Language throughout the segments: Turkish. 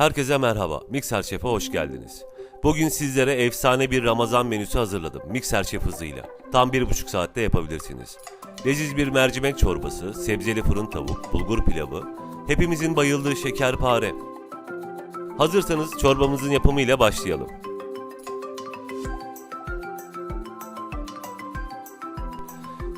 Herkese merhaba. Mikser Şef'e hoş geldiniz. Bugün sizlere efsane bir Ramazan menüsü hazırladım. Mikser Şef hızıyla. Tam bir buçuk saatte yapabilirsiniz. Leziz bir mercimek çorbası, sebzeli fırın tavuk, bulgur pilavı, hepimizin bayıldığı şekerpare. Hazırsanız çorbamızın yapımıyla başlayalım.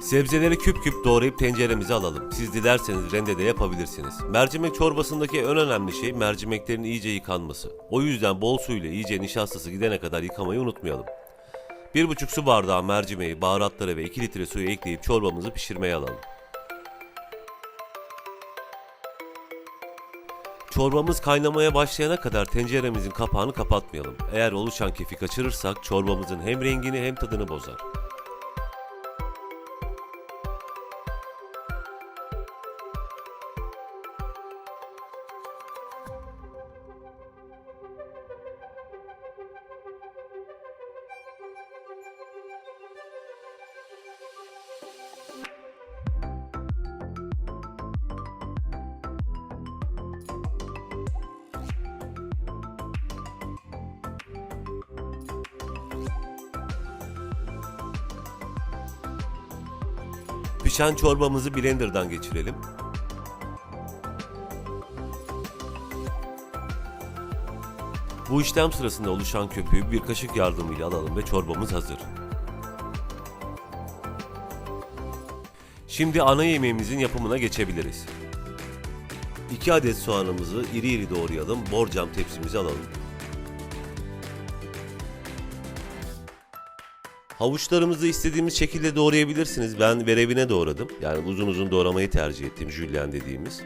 Sebzeleri küp küp doğrayıp tenceremize alalım. Siz dilerseniz rendede yapabilirsiniz. Mercimek çorbasındaki en önemli şey mercimeklerin iyice yıkanması. O yüzden bol suyla iyice nişastası gidene kadar yıkamayı unutmayalım. 1,5 su bardağı mercimeği, baharatları ve 2 litre suyu ekleyip çorbamızı pişirmeye alalım. Çorbamız kaynamaya başlayana kadar tenceremizin kapağını kapatmayalım. Eğer oluşan kefi kaçırırsak çorbamızın hem rengini hem tadını bozar. Pişen çorbamızı blenderdan geçirelim. Bu işlem sırasında oluşan köpüğü bir kaşık yardımıyla alalım ve çorbamız hazır. Şimdi ana yemeğimizin yapımına geçebiliriz. 2 adet soğanımızı iri iri doğrayalım, borcam tepsimize alalım. Havuçlarımızı istediğimiz şekilde doğrayabilirsiniz. Ben verevine doğradım. Yani uzun uzun doğramayı tercih ettim. Jülyen dediğimiz.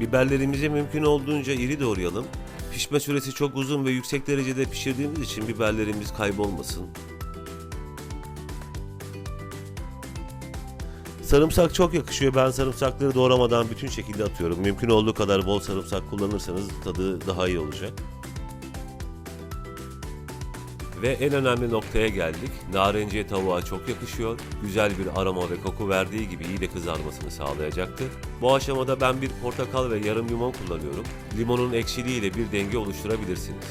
Biberlerimizi mümkün olduğunca iri doğrayalım. Pişme süresi çok uzun ve yüksek derecede pişirdiğimiz için biberlerimiz kaybolmasın. Sarımsak çok yakışıyor. Ben sarımsakları doğramadan bütün şekilde atıyorum. Mümkün olduğu kadar bol sarımsak kullanırsanız tadı daha iyi olacak. Ve en önemli noktaya geldik. Narenciye tavuğa çok yakışıyor. Güzel bir aroma ve koku verdiği gibi iyi de kızarmasını sağlayacaktır. Bu aşamada ben bir portakal ve yarım limon kullanıyorum. Limonun ekşiliğiyle bir denge oluşturabilirsiniz.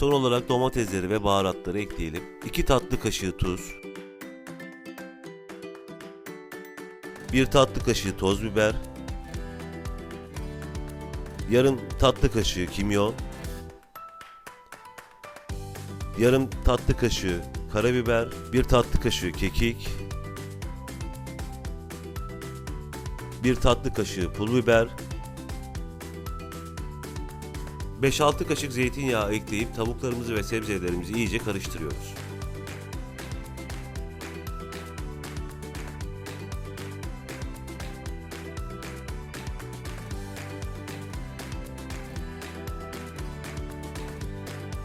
Son olarak domatesleri ve baharatları ekleyelim. 2 tatlı kaşığı tuz. 1 tatlı kaşığı toz biber. Yarım tatlı kaşığı kimyon. Yarım tatlı kaşığı karabiber, 1 tatlı kaşığı kekik. 1 tatlı kaşığı pul biber, 5-6 kaşık zeytinyağı ekleyip tavuklarımızı ve sebzelerimizi iyice karıştırıyoruz.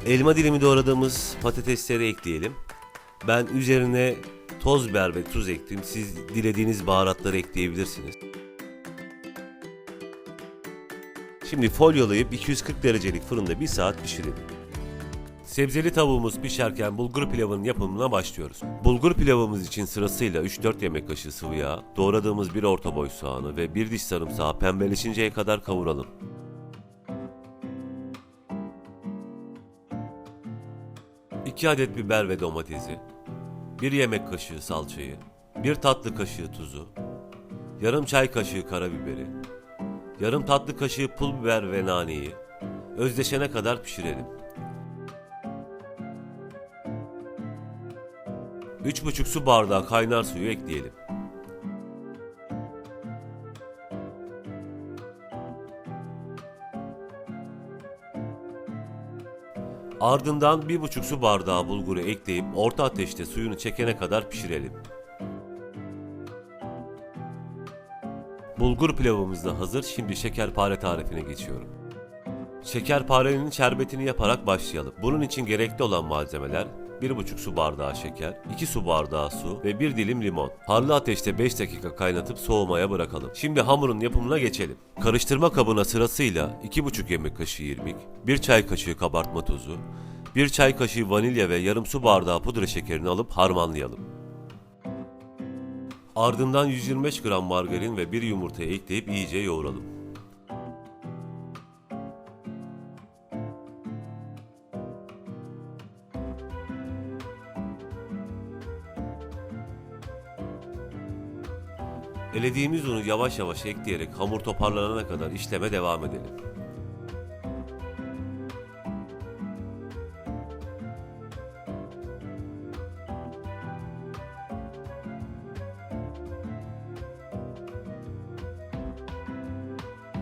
Elma dilimi doğradığımız patatesleri ekleyelim. Ben üzerine toz biber ve tuz ekledim. Siz dilediğiniz baharatları ekleyebilirsiniz. Şimdi folyolayıp 240 derecelik fırında 1 saat pişirelim. Sebzeli tavuğumuz pişerken bulgur pilavının yapımına başlıyoruz. Bulgur pilavımız için sırasıyla 3-4 yemek kaşığı sıvı yağ, doğradığımız bir orta boy soğanı ve bir diş sarımsağı pembeleşinceye kadar kavuralım. İki adet biber ve domatesi, bir yemek kaşığı salçayı, bir tatlı kaşığı tuzu, yarım çay kaşığı karabiberi, Yarım tatlı kaşığı pul biber ve naneyi özdeşene kadar pişirelim. 3,5 su bardağı kaynar suyu ekleyelim. Ardından 1,5 su bardağı bulguru ekleyip orta ateşte suyunu çekene kadar pişirelim. Bulgur pilavımız da hazır. Şimdi şekerpare tarifine geçiyorum. Şekerparenin şerbetini yaparak başlayalım. Bunun için gerekli olan malzemeler 1,5 su bardağı şeker, 2 su bardağı su ve 1 dilim limon. Harlı ateşte 5 dakika kaynatıp soğumaya bırakalım. Şimdi hamurun yapımına geçelim. Karıştırma kabına sırasıyla 2,5 yemek kaşığı irmik, 1 çay kaşığı kabartma tozu, Bir çay kaşığı vanilya ve yarım su bardağı pudra şekerini alıp harmanlayalım. Ardından 125 gram margarin ve bir yumurtayı ekleyip iyice yoğuralım. Elediğimiz unu yavaş yavaş ekleyerek hamur toparlanana kadar işleme devam edelim.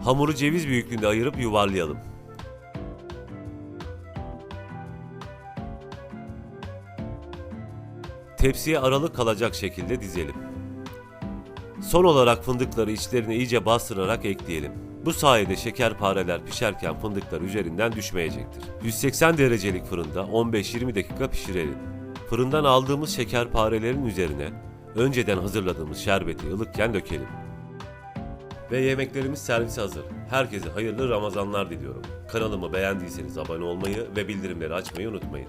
Hamuru ceviz büyüklüğünde ayırıp yuvarlayalım. Tepsiye aralık kalacak şekilde dizelim. Son olarak fındıkları içlerine iyice bastırarak ekleyelim. Bu sayede şekerpareler pişerken fındıklar üzerinden düşmeyecektir. 180 derecelik fırında 15-20 dakika pişirelim. Fırından aldığımız şekerparelerin üzerine önceden hazırladığımız şerbeti ılıkken dökelim. Ve yemeklerimiz servis hazır. Herkese hayırlı Ramazanlar diliyorum. Kanalımı beğendiyseniz abone olmayı ve bildirimleri açmayı unutmayın.